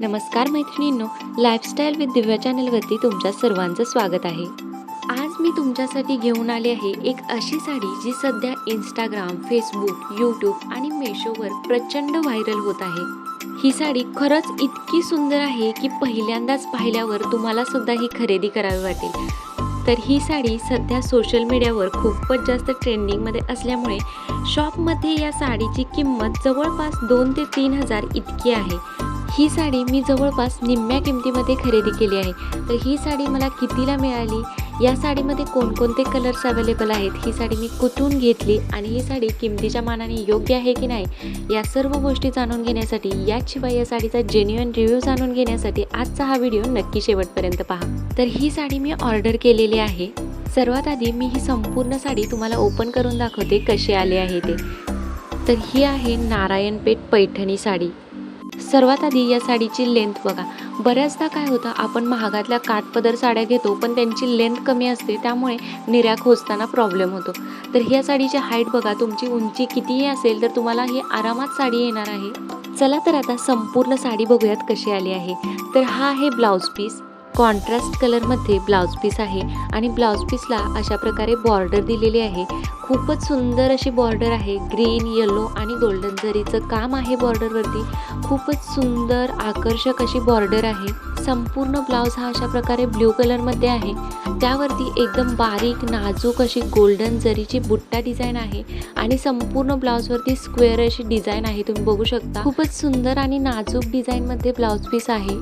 नमस्कार मैत्रिणींनो lifestyle with दिव्या चॅनलवरती तुमच्या सर्वांचं स्वागत आहे. आज मी तुमच्यासाठी घेऊन आले आहे एक अशी साडी जी सध्या इंस्टाग्राम फेसबुक यूट्यूब आणि मेशोवर प्रचंड व्हायरल होत आहे. ही साडी खरंच इतकी सुंदर आहे की पहिल्यांदाच पाहिल्यावर तुम्हाला सुद्धा ही खरेदी करावी वाटेल. तर ही साडी सध्या सोशल मीडियावर खूपच जास्त ट्रेंडिंगमध्ये असल्यामुळे शॉपमध्ये या साडीची किंमत जवळपास दोन ते तीन हजार इतकी आहे. ही साडी मी जवळपास निम्म्या किमतीमध्ये खरेदी केली आहे. तर ही साडी मला कितीला मिळाली? या साडीमध्ये कोणकोणते कलर्स अवेलेबल आहेत? ही साडी मी कुठून घेतली आणि ही साडी किमतीच्या मानाने योग्य आहे की नाही? या सर्व गोष्टी जाणून घेण्यासाठी याशिवाय या साडीचा जेन्युअन रिव्ह्यू जाणून घेण्यासाठी आजचा हा व्हिडिओ नक्की शेवटपर्यंत पहा. तर ही साडी मी ऑर्डर केलेली आहे. सर्वात आधी मी ही संपूर्ण साडी तुम्हाला ओपन करून दाखवते कशी आली आहे ते. तर ही आहे नारायणपेठ पैठणी साडी. सर्वात आधी या साडीची लेंथ बघा. बऱ्याचदा काय होतं आपण महागातल्या काठपदर साड्या घेतो पण त्यांची लेंथ कमी असते त्यामुळे निर्या खोचताना प्रॉब्लेम होतो. तर ह्या साडीची हाईट बघा तुमची उंची कितीही असेल तर तुम्हाला ही आरामात साडी येणार आहे. चला तर आता संपूर्ण साडी बघूयात कशी आली आहे. तर हा आहे ब्लाऊज पीस कॉन्ट्रास्ट कलरमध्ये ब्लाऊज पीस आहे आणि ब्लाऊज पीसला अशा प्रकारे बॉर्डर दिलेली आहे. खूपच सुंदर अशी बॉर्डर आहे. ग्रीन येलो आणि गोल्डन जरीचं काम आहे बॉर्डरवरती. खूपच सुंदर आकर्षक अशी बॉर्डर आहे. संपूर्ण ब्लाऊज हा अशा प्रकारे ब्ल्यू कलरमध्ये आहे. त्यावरती एकदम बारीक नाजूक अशी गोल्डन जरीची बुट्टा डिझाईन आहे आणि संपूर्ण ब्लाऊजवरती स्क्वेअर अशी डिझाईन आहे. तुम्ही बघू शकता. खूपच सुंदर आणि नाजूक डिझाईनमध्ये ब्लाऊज पीस आहे.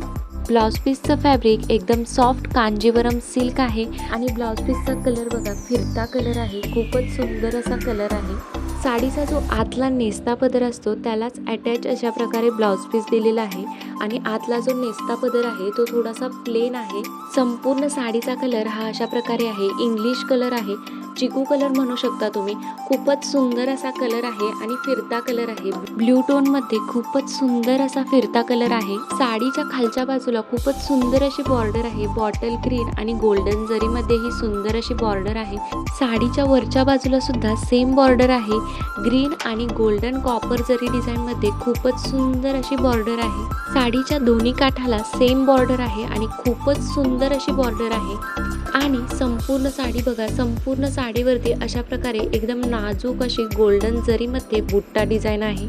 ब्लाऊज पीसचं फॅब्रिक एकदम सॉफ्ट कांजीवरम सिल्क आहे. आणि ब्लाऊज पीसचा कलर बघा फिरता कलर आहे खूपच सुंदर असा कलर आहे. साडीचा जो आतला नेस्ता पदर असतो त्यालाच अटॅच अशा प्रकारे ब्लाऊज पीस दिलेला आहे. आणि आतला जो नेस्ता पदर आहे तो थोडासा प्लेन आहे. संपूर्ण साडीचा कलर हा अशा प्रकारे आहे. इंग्लिश कलर आहे. चिकू कलर म्हणू शकता तुम्ही. खूपच सुंदर असा कलर आहे आणि फिरता कलर आहे. ब्ल्यू टोनमध्ये खूपच सुंदर असा फिरता कलर आहे. साडीच्या खालच्या बाजूला खूपच सुंदर अशी बॉर्डर आहे. बॉटल ग्रीन आणि गोल्डन जरी मध्ये ही सुंदर अशी बॉर्डर आहे. साडीच्या वरच्या बाजूला सुद्धा सेम बॉर्डर आहे. ग्रीन आणि गोल्डन कॉपर जरी डिझाईन मध्ये खूपच सुंदर अशी बॉर्डर आहे. साडीच्या दोन्ही काठाला सेम बॉर्डर आहे आणि खूपच सुंदर अशी बॉर्डर आहे. आणि संपूर्ण साडी बघा संपूर्ण साडीवरती अशा प्रकारे एकदम नाजूक अशी गोल्डन जरीमध्ये बुट्टा डिझाईन आहे.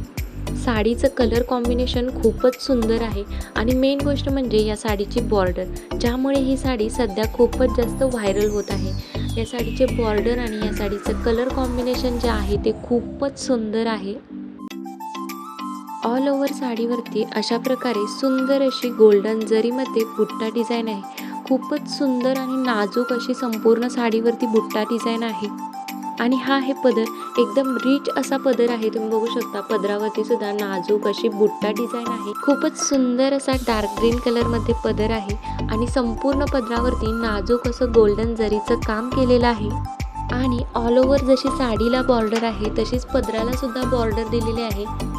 साडीचं कलर कॉम्बिनेशन खूपच सुंदर आहे. आणि मेन गोष्ट म्हणजे या साडीची बॉर्डर ज्यामुळे ही साडी सध्या खूपच जास्त व्हायरल होत आहे. या साडीचे बॉर्डर आणि या साडीचं कलर कॉम्बिनेशन जे आहे ते खूपच सुंदर आहे. ऑल ओव्हर साडीवरती अशा प्रकारे सुंदर अशी गोल्डन जरीमध्ये बुट्टा डिझाईन आहे. खूपच सुंदर आणि नाजूक अशी संपूर्ण साडीवरती बुट्टा डिझाईन आहे. आणि हा आहे पदर. एकदम रिच असा पदर आहे. तुम्ही बघू शकता पदरावरती सुद्धा नाजूक अशी बुट्टा डिझाईन आहे. खूपच सुंदर असा डार्क ग्रीन कलरमध्ये पदर आहे. आणि संपूर्ण पदरावरती नाजूक असं गोल्डन जरीचं काम केलेलं आहे. आणि ऑल ओव्हर जशी साडीला बॉर्डर आहे तशीच पदराला सुद्धा बॉर्डर दिलेली आहे.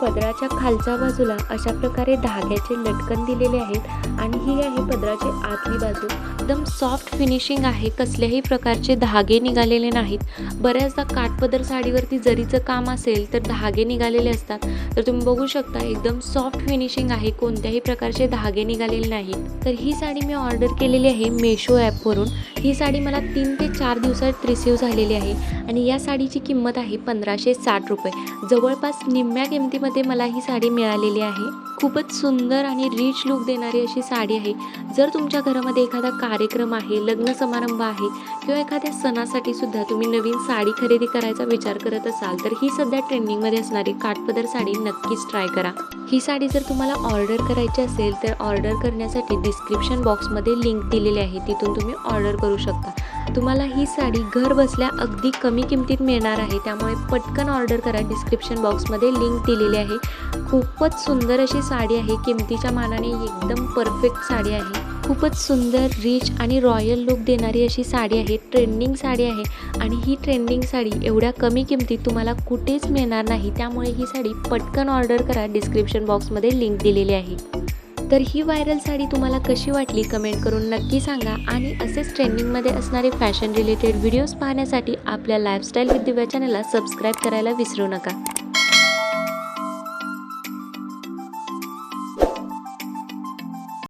पदराच्या खालच्या बाजूला अशा प्रकारे धाग्याचे लटकन दिलेले आहेत आणि ही आहे पदराची आतली बाजू. एकदम सॉफ्ट फिनिशिंग आहे कसल्याही प्रकारचे धागे निघालेले नाहीत. बऱ्याचदा काठपदर साडीवरती जरीचं काम असेल तर धागे निघालेले असतात. तर तुम्ही बघू शकता एकदम सॉफ्ट फिनिशिंग आहे कोणत्याही प्रकारचे धागे निघालेले नाहीत. तर ही साडी मी ऑर्डर केलेली आहे मेशो ॲपवरून ही साडी मला तीन ते चार दिवसात रिसिव्ह झालेली आहे आणि या साडीची किंमत आहे पंधराशे साठ रुपये. जवळपास निम्म्या किमतीमध्ये मला ही साडी मिळालेली आहे. खूपच सुंदर आणि रिच लुक देणारी अशी साडी आहे. जर तुमच्या घरामध्ये एखादा कार्यक्रम आहे लग्न समारंभ आहे किंवा एखाद्या सणासाठी सुद्धा तुम्ही नवीन साडी खरेदी करायचा विचार करत असाल तर ही सध्या ट्रेंडिंगमध्ये असणारी काठपदर साडी नक्कीच ट्राय करा. ही साडी जर तुम्हाला ऑर्डर करायची असेल तर ऑर्डर करण्यासाठी डिस्क्रिप्शन बॉक्समध्ये लिंक दिलेली आहे. तिथून तुम्ही ऑर्डर करू शकता. तुम्हाला ही साडी घर बसल्या अगदी कमी किमतीत मिळणार आहे. त्यामुळे पटकन ऑर्डर करा. डिस्क्रिप्शन बॉक्समध्ये लिंक दिलेली आहे. खूपच सुंदर अशी साडी आहे. किमतीच्या मानाने एकदम परफेक्ट साडी आहे. खूपच सुंदर रिच आणि रॉयल लुक देणारी अशी साडी आहे. ट्रेंडिंग साडी आहे. आणि ही ट्रेंडिंग साडी एवढ्या कमी किमतीत तुम्हाला कुठेच मिळणार नाही. त्यामुळे ही साडी पटकन ऑर्डर करा. डिस्क्रिप्शन बॉक्समध्ये लिंक दिलेली आहे. तर ही व्हायरल साडी तुम्हाला कशी वाटली कमेंट करून नक्की सांगा. आणि असेच ट्रेंडिंगमध्ये असणारे फॅशन रिलेटेड व्हिडिओज पाहण्यासाठी आपल्या लाईफस्टाईल विथ दिव्या चॅनलला सबस्क्राईब करायला विसरू नका.